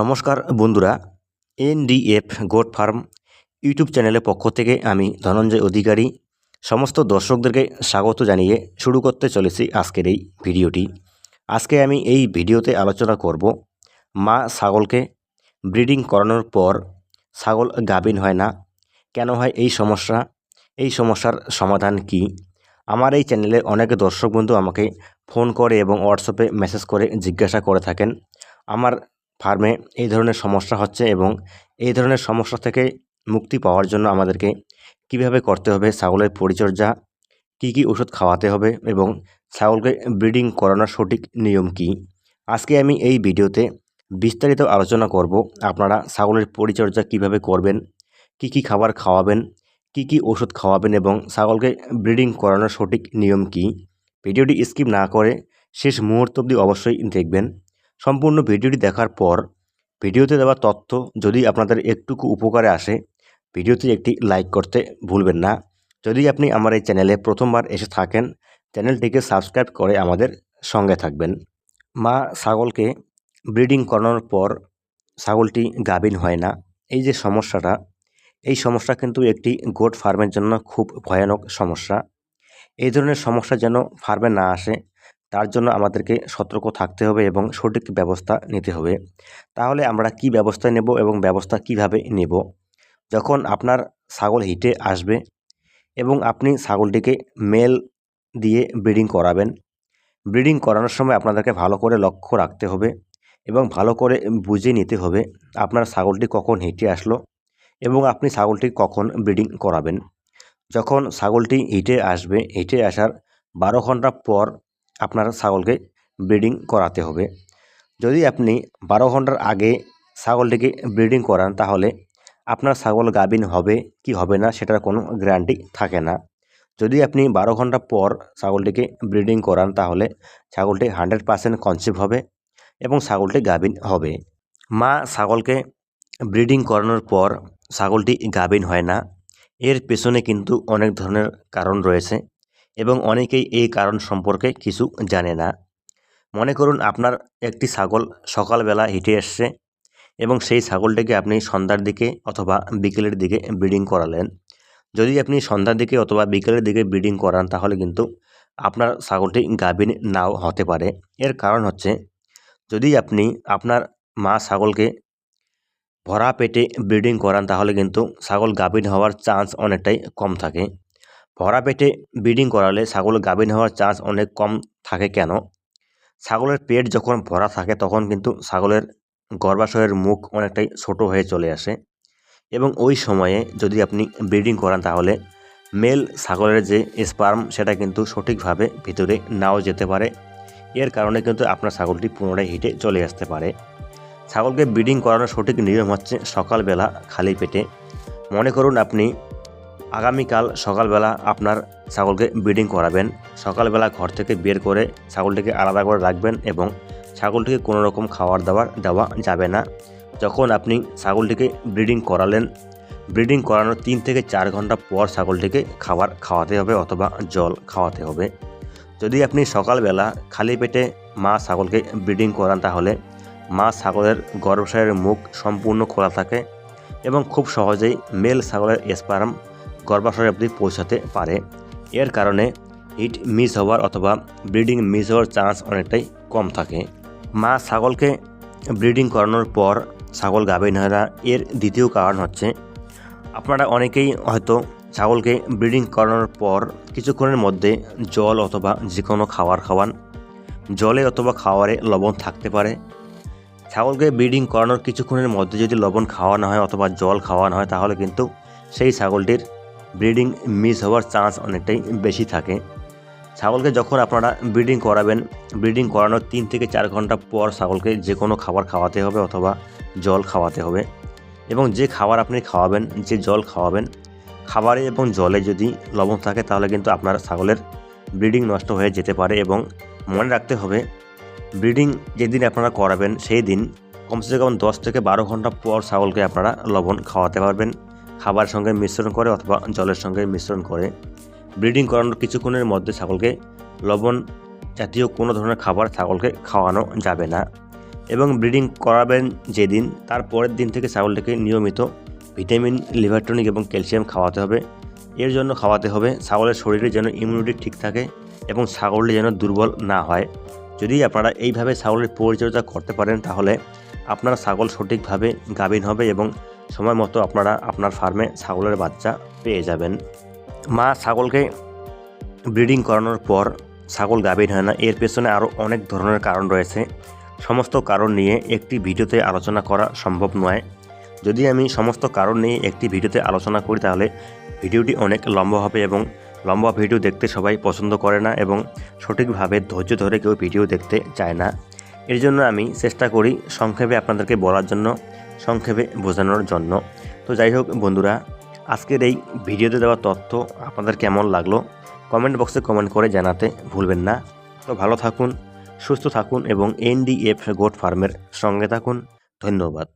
নমস্কার বন্ধুরা, NDF goat farm YouTube চ্যানেলের পক্ষ থেকে আমি ধনঞ্জয় অধিকারী। সমস্ত দর্শকদেরকে স্বাগত জানিয়ে শুরু করতে চলেছি আজকের এই ভিডিওটি। আজকে আমি এই ভিডিওতে আলোচনা করব, মা ছাগলকে ব্রিডিং করানোর পর ছাগল গাভিন হয় না, কেন হয় এই সমস্যা, এই সমস্যার সমাধান কি? আমার এই চ্যানেলে অনেক দর্শক বন্ধু আমাকে ফোন করে এবং হোয়াটসঅ্যাপে মেসেজ করে জিজ্ঞাসা করে থাকেন। আমার ফার্মে এই ধরনের সমস্যা হচ্ছে এবং এই ধরনের সমস্যা থেকে মুক্তি পাওয়ার জন্য আমাদেরকে কীভাবে করতে হবে, ছাগলের পরিচর্যা, কি কি ওষুধ খাওয়াতে হবে এবং ছাগলকে ব্রিডিং করানোর সঠিক নিয়ম কি? আজকে আমি এই ভিডিওতে বিস্তারিত আলোচনা করব আপনারা ছাগলের পরিচর্যা কীভাবে করবেন, কি কি খাবার খাওয়াবেন, কি কি ওষুধ খাওয়াবেন এবং ছাগলকে ব্রিডিং করানোর সঠিক নিয়ম কি? ভিডিওটি স্কিপ না করে শেষ মুহূর্ত অবধি অবশ্যই দেখবেন। সম্পূর্ণ ভিডিওটি দেখার পর ভিডিওতে দেওয়া তথ্য যদি আপনাদের একটুকু উপকারে আসে, ভিডিওতে একটি লাইক করতে ভুলবেন না। যদি আপনি আমার এই চ্যানেলে প্রথমবার এসে থাকেন, চ্যানেলটিকে সাবস্ক্রাইব করে আমাদের সঙ্গে থাকবেন। মা ছাগলকে ব্রিডিং করানোর পর ছাগলটি গাভিন হয় না। এই যে সমস্যাটা, এই সমস্যা কিন্তু একটি গোট ফার্মের জন্য খুব ভয়ানক সমস্যা। এই ধরনের সমস্যা যেন ফার্মে না আসে তার জন্য আমাদেরকে সতর্ক থাকতে হবে এবং সঠিক ব্যবস্থা নিতে হবে। তাহলে আমরা কি ব্যবস্থা নেব এবং ব্যবস্থা কীভাবে নেব? যখন আপনার ছাগল হিটে আসবে এবং আপনি ছাগলটিকে মেল দিয়ে ব্রিডিং করাবেন, ব্রিডিং করানোর সময় আপনাদেরকে ভালো করে লক্ষ্য রাখতে হবে এবং ভালো করে বুঝে নিতে হবে আপনার ছাগলটি কখন হিটে আসলো এবং আপনি ছাগলটি কখন ব্রিডিং করাবেন। যখন ছাগলটি হিটে আসবে, হিটে আসার বারো ঘণ্টা পর আপনার ছাগলকে ব্রিডিং করাতে হবে। যদি আপনি বারো ঘণ্টার আগে ছাগলটিকে ব্রিডিং করান, তাহলে আপনার ছাগল গাভিন হবে কি হবে না সেটার কোনো গ্যারান্টি থাকে না। যদি আপনি বারো ঘণ্টা পর ছাগলটিকে ব্রিডিং করান, তাহলে ছাগলটি হান্ড্রেড পার্সেন্ট কনসিভ হবে এবং ছাগলটি গাভিন হবে। মা ছাগলকে ব্রিডিং করানোর পর ছাগলটি গাভিন হয় না। এর পেছনে কিন্তু অনেক ধরনের কারণ রয়েছে। এবং অনেকেই এই কারণ সম্পর্কে কিছু জানে না। মনে করুন আপনার একটি ছাগল সকালবেলা হেঁটে এসছে এবং সেই ছাগলটিকে আপনি সন্ধ্যার দিকে অথবা বিকেলের দিকে ব্রিডিং করালেন। যদি আপনি সন্ধ্যার দিকে অথবা বিকেলের দিকে ব্রিডিং করান তাহলে কিন্তু আপনার ছাগলটি গাভিন নাও হতে পারে। এর কারণ হচ্ছে যদি আপনি আপনার মা ছাগলকে ভরা পেটে ব্রিডিং করান তাহলে কিন্তু ছাগল গাভিন হওয়ার চান্স অনেকটাই কম থাকে। ভরা পেটে ব্রিডিং করালে ছাগল গাভিন হওয়ার চান্স অনেক কম থাকে কেন? ছাগলের পেট যখন ভরা থাকে, তখন কিন্তু ছাগলের গর্ভাশয়ের মুখ অনেকটাই ছোট হয়ে চলে আসে। এবং ওই সময়ে যদি আপনি ব্রিডিং করান, তাহলে মেল ছাগলের যে স্পার্ম, সেটা কিন্তু সঠিকভাবে ভিতরে নাও যেতে পারে। এর কারণে কিন্তু আপনার ছাগলটি পুনরায় হিটে চলে আসতে পারে। ছাগলকে ব্রিডিং করানোর সঠিক নিয়ম হচ্ছে সকালবেলা খালি পেটে। মনে করুন আপনি আগামীকাল সকালবেলা আপনার ছাগলকে ব্রিডিং করাবেন। সকালবেলা ঘর থেকে বের করে ছাগলটিকে আলাদা করে রাখবেন এবং ছাগলটিকে কোনো রকম খাবার দাবার দেওয়া যাবে না। যখন আপনি ছাগলটিকে ব্রিডিং করালেন, ব্রিডিং করানোর তিন থেকে চার ঘণ্টা পর ছাগলটিকে খাবার খাওয়াতে হবে অথবা জল খাওয়াতে হবে। যদি আপনি সকালবেলা খালি পেটে মা ছাগলকে ব্রিডিং করান তাহলে মা ছাগলের গর্ভাশয়ের মুখ সম্পূর্ণ খোলা থাকে এবং খুব সহজেই মেল ছাগলের স্পার্ম গর্ভাশয় অবধি পৌঁছাতে পারে। এর কারণে হিট মিস হওয়ার অথবা ব্রিডিং মিস হওয়ার চান্স অনেকটাই কম থাকে। মা ছাগলকে ব্রিডিং করানোর পর ছাগল গাভিন হয় না এর দ্বিতীয় কারণ হচ্ছে, আপনারা অনেকেই হয়তো ছাগলকে ব্রিডিং করানোর পর কিছুক্ষণের মধ্যে জল অথবা যে কোনো খাবার খাওয়ান। জলে অথবা খাওয়ারে লবণ থাকতে পারে। ছাগলকে ব্রিডিং করানোর কিছুক্ষণের মধ্যে যদি লবণ খাওয়ানো হয় অথবা জল খাওয়ানো হয় তাহলে কিন্তু সেই ছাগলটির ব্রিডিং মিস হওয়ার চান্স অনেকটাই বেশি থাকে। ছাগলকে যখন আপনারা ব্রিডিং করাবেন, ব্রিডিং করানোর তিন থেকে চার ঘণ্টা পর ছাগলকে যে কোনো খাবার খাওয়াতে হবে অথবা জল খাওয়াতে হবে এবং যে খাবার আপনি খাওয়াবেন, যে জল খাওয়াবেন, খাবারে এবং জলে যদি লবণ থাকে তাহলে কিন্তু আপনার ছাগলের ব্রিডিং নষ্ট হয়ে যেতে পারে এবং মনে রাখতে হবে, ব্রিডিং যেদিন আপনারা করাবেন সেই দিন কমসে কম দশ থেকে বারো ঘণ্টা পর ছাগলকে আপনারা লবণ খাওয়াতে পারবেন। খাবার সঙ্গে মিশ্রণ করে অথবা জলের সঙ্গে মিশ্রণ করে। ব্রিডিং করানোর কিছুক্ষণের মধ্যে ছাগলকে লবণ জাতীয় কোনো ধরনের খাবার ছাগলকে খাওয়ানো যাবে না এবং ব্রিডিং করাবেন যেদিন, তার পরের দিন থেকে ছাগলটিকে নিয়মিত ভিটামিন লিভার টনিক এবং ক্যালসিয়াম খাওয়াতে হবে। এর জন্য খাওয়াতে হবে, ছাগলের শরীরে যেন ইমিউনিটি ঠিক থাকে এবং ছাগলটি যেন দুর্বল না হয়। যদি আপনারা এইভাবে ছাগলের পরিচর্যা করতে পারেন, তাহলে আপনার ছাগল সঠিকভাবে গাভীন হবে এবং সময় মতো আপনারা আপনার ফার্মে ছাগলের বাচ্চা পেয়ে যাবেন। মা ছাগলকে ব্রিডিং করানোর পর ছাগল গাভীর হয় না। এর পেছনে আরও অনেক ধরনের কারণ রয়েছে। সমস্ত কারণ নিয়ে একটি ভিডিওতে আলোচনা করা সম্ভব নয়। যদি আমি সমস্ত কারণ নিয়ে একটি ভিডিওতে আলোচনা করি, তাহলে ভিডিওটি অনেক লম্বা হবে এবং লম্বা ভিডিও দেখতে সবাই পছন্দ করে না এবং সঠিকভাবে ধৈর্য ধরে কেউ ভিডিও দেখতে চায় না। এর জন্য আমি চেষ্টা করি সংক্ষেপে আপনাদেরকে বলার জন্য। সংক্ষেপে বোঝানোর জন্য। তো যাই হোক বন্ধুরা, আজকের এই ভিডিওতে দেওয়া তথ্য আপনাদের কেমন লাগল কমেন্ট বক্সে কমেন্ট করে জানাতে ভুলবেন না। তো ভালো থাকুন, সুস্থ থাকুন এবং এনডিএফ গোট ফার্মের সঙ্গে থাকুন। ধন্যবাদ।